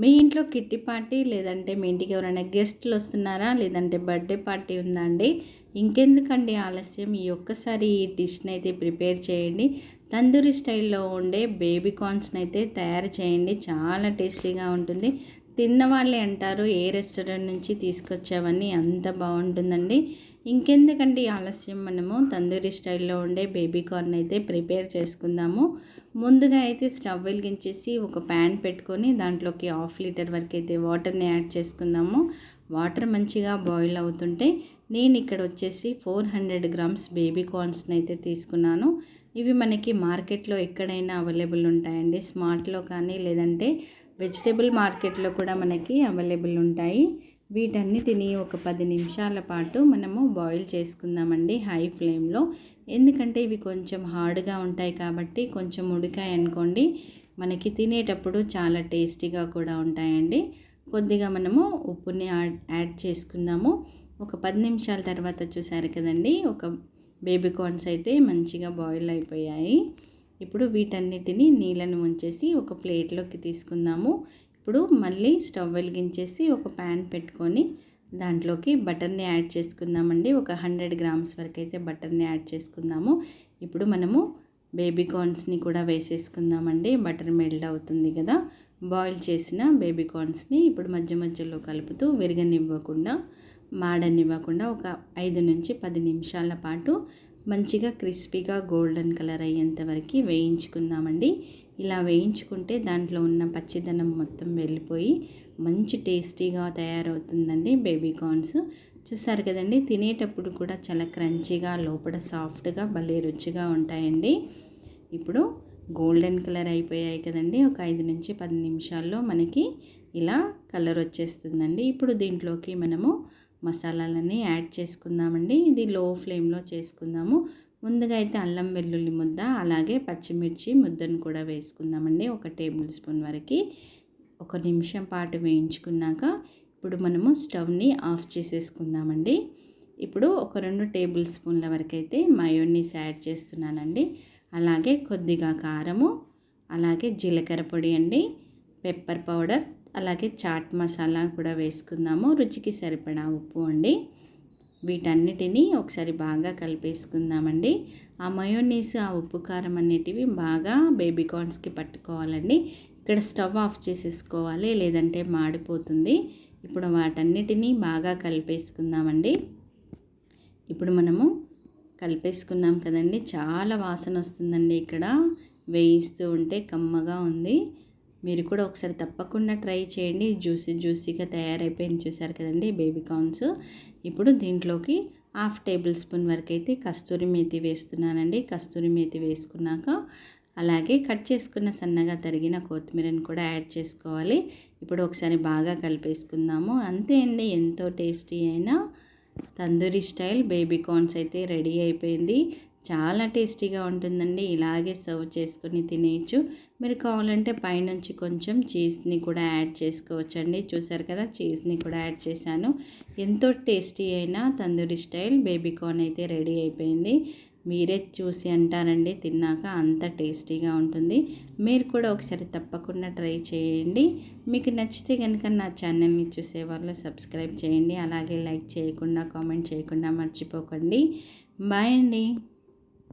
మీ ఇంట్లో kitty party లేదంటే మీ ఇంటికి ఎవరైనా గెస్ట్లు వస్తున్నారా? లేదంటే బర్త్డే పార్టీ ఉందా అండి? ఇంకెందుకండి ఆలస్యం? ఈ ఒక్కసారి ఈ డిష్ని అయితే ప్రిపేర్ చేయండి. తందూరి స్టైల్లో ఉండే బేబీ కార్న్స్ని అయితే తయారు చేయండి. చాలా టేస్టీగా ఉంటుంది. తిన్నవాళ్ళే అంటారు ఏ రెస్టారెంట్ నుంచి తీసుకొచ్చావని అంత బాగుంటుందండి. ఇంకెందుకండి ఆలస్యం? మనము తందూరి స్టైల్లో ఉండే బేబీ కార్న్ అయితే ప్రిపేర్ చేసుకుందాము. ముందుగా అయితే స్టవ్ వెలిగించేసి ఒక ప్యాన్ పెట్టుకొని దాంట్లోకి హాఫ్ లీటర్ వరకు అయితే వాటర్ని యాడ్ చేసుకుందాము. వాటర్ మంచిగా బాయిల్ అవుతుంటే నేను ఇక్కడ వచ్చేసి ఫోర్ హండ్రెడ్ గ్రామ్స్ బేబీ కార్న్స్ని అయితే తీసుకున్నాను. ఇవి మనకి మార్కెట్లో ఎక్కడైనా అవైలబుల్ ఉంటాయండి. స్మార్ట్లో కానీ లేదంటే వెజిటేబుల్ మార్కెట్లో కూడా మనకి అవైలబుల్ ఉంటాయి. వీటన్నిటిని ఒక పది నిమిషాల పాటు మనము బాయిల్ చేసుకుందామండి హై ఫ్లేమ్లో. ఎందుకంటే ఇవి కొంచెం హార్డ్గా ఉంటాయి కాబట్టి కొంచెం ఉడికాయి అనుకోండి మనకి తినేటప్పుడు చాలా టేస్టీగా కూడా ఉంటాయండి. కొద్దిగా మనము ఉప్పుని యాడ్ చేసుకుందాము. ఒక పది నిమిషాల తర్వాత చూసారు కదండి ఒక బేబీ కార్న్స్ అయితే మంచిగా బాయిల్ అయిపోయాయి. ఇప్పుడు వీటన్నిటిని నీళ్ళను ఉంచేసి ఒక ప్లేట్లోకి తీసుకుందాము. ఇప్పుడు మళ్ళీ స్టవ్ వెలిగించేసి ఒక ప్యాన్ పెట్టుకొని దాంట్లోకి బటర్ని యాడ్ చేసుకుందామండి. ఒక హండ్రెడ్ గ్రామ్స్ వరకు అయితే బటర్ని యాడ్ చేసుకుందాము. ఇప్పుడు మనము బేబీ కార్న్స్ని కూడా వేసేసుకుందామండి. బటర్ మెల్ట్ అవుతుంది కదా. బాయిల్ చేసిన బేబీ కార్న్స్ని ఇప్పుడు మధ్య మధ్యలో కలుపుతూ విరగనివ్వకుండా మాడనివ్వకుండా ఒక ఐదు నుంచి పది నిమిషాల పాటు మంచిగా క్రిస్పీగా గోల్డెన్ కలర్ అయ్యేంత వరకు వేయించుకుందామండి. ఇలా వేయించుకుంటే దాంట్లో ఉన్న పచ్చిదనం మొత్తం వెళ్ళిపోయి మంచి టేస్టీగా తయారవుతుందండి బేబీ కార్న్స్. చూసారు కదండి తినేటప్పుడు కూడా చాలా క్రంచీగా లోపల సాఫ్ట్గా భలే రుచిగా ఉంటాయండి. ఇప్పుడు గోల్డెన్ కలర్ అయిపోయాయి కదండి ఒక ఐదు నుంచి పది నిమిషాల్లో మనకి ఇలా కలర్ వచ్చేస్తుందండి. ఇప్పుడు దీంట్లోకి మనము మసాలాలని యాడ్ చేసుకుందామండి. ఇది లో ఫ్లేమ్లో చేసుకుందాము. ముందుగా అయితే అల్లం వెల్లుల్లి ముద్ద అలాగే పచ్చిమిర్చి ముద్దను కూడా వేసుకుందామండి. ఒక టేబుల్ స్పూన్ వరకు. ఒక నిమిషం పాటు వేయించుకున్నాక ఇప్పుడు మనము స్టవ్ని ఆఫ్ చేసేసుకుందామండి. ఇప్పుడు ఒక రెండు టేబుల్ స్పూన్ల వరకు అయితే మయోనీస్ యాడ్ చేస్తున్నానండి. అలాగే కొద్దిగా కారము అలాగే జీలకర్ర పొడి అండి పెప్పర్ పౌడర్ అలాగే చాట్ మసాలా కూడా వేసుకుందాము. రుచికి సరిపడా ఉప్పు అండి. వీటన్నిటినీ ఒకసారి బాగా కలిపేసుకుందామండి. ఆ మయోనీస్ ఆ ఉప్పు కారం అనేటివి బాగా బేబీ కార్న్స్కి పట్టుకోవాలండి. ఇక్కడ స్టవ్ ఆఫ్ చేసేసుకోవాలి లేదంటే మాడిపోతుంది. ఇప్పుడు వాటన్నిటినీ బాగా కలిపేసుకుందామండి. ఇప్పుడు మనము కలిపేసుకున్నాం కదండి చాలా వాసన వస్తుందండి ఇక్కడ. వేయిస్తూ ఉంటే కమ్మగా ఉంది. మీరు కూడా ఒకసారి తప్పకుండా ట్రై చేయండి. జ్యూసీ జ్యూసీగా తయారైపోయింది చూసారు కదండి బేబీ కార్న్స్. ఇప్పుడు దీంట్లోకి హాఫ్ టేబుల్ స్పూన్ వరకు అయితే కస్తూరి మేతి వేస్తున్నానండి. కస్తూరి మేతి వేసుకున్నాక అలాగే కట్ చేసుకున్న సన్నగా తరిగిన కొత్తిమీరని కూడా యాడ్ చేసుకోవాలి. ఇప్పుడు ఒకసారి బాగా కలిపేసుకుందాము. అంతే అండి ఎంతో టేస్టీ అయినా తందూరి స్టైల్ బేబీ కార్న్స్ అయితే రెడీ అయిపోయింది. చాలా టేస్టీగా ఉంటుందండి. ఇలాగే సర్వ్ చేసుకొని తినేయచ్చు. మీరు కావాలంటే పైనుంచి కొంచెం చీజ్ని కూడా యాడ్ చేసుకోవచ్చండి. చూసారు కదా చీజ్ని కూడా యాడ్ చేశాను. ఎంతో టేస్టీ అయిన తందూరి స్టైల్ బేబీ కార్న్ అయితే రెడీ అయిపోయింది. మీరే చూసి అంటారండి తిన్నాక అంత టేస్టీగా ఉంటుంది. మీరు కూడా ఒకసారి తప్పకుండా ట్రై చేయండి. మీకు నచ్చితే కనుక నా ఛానల్ని చూసే వాళ్ళు సబ్స్క్రైబ్ చేయండి. అలాగే లైక్ చేయకుండా కామెంట్ చేయకుండా మర్చిపోకండి. బాయ్ అండి.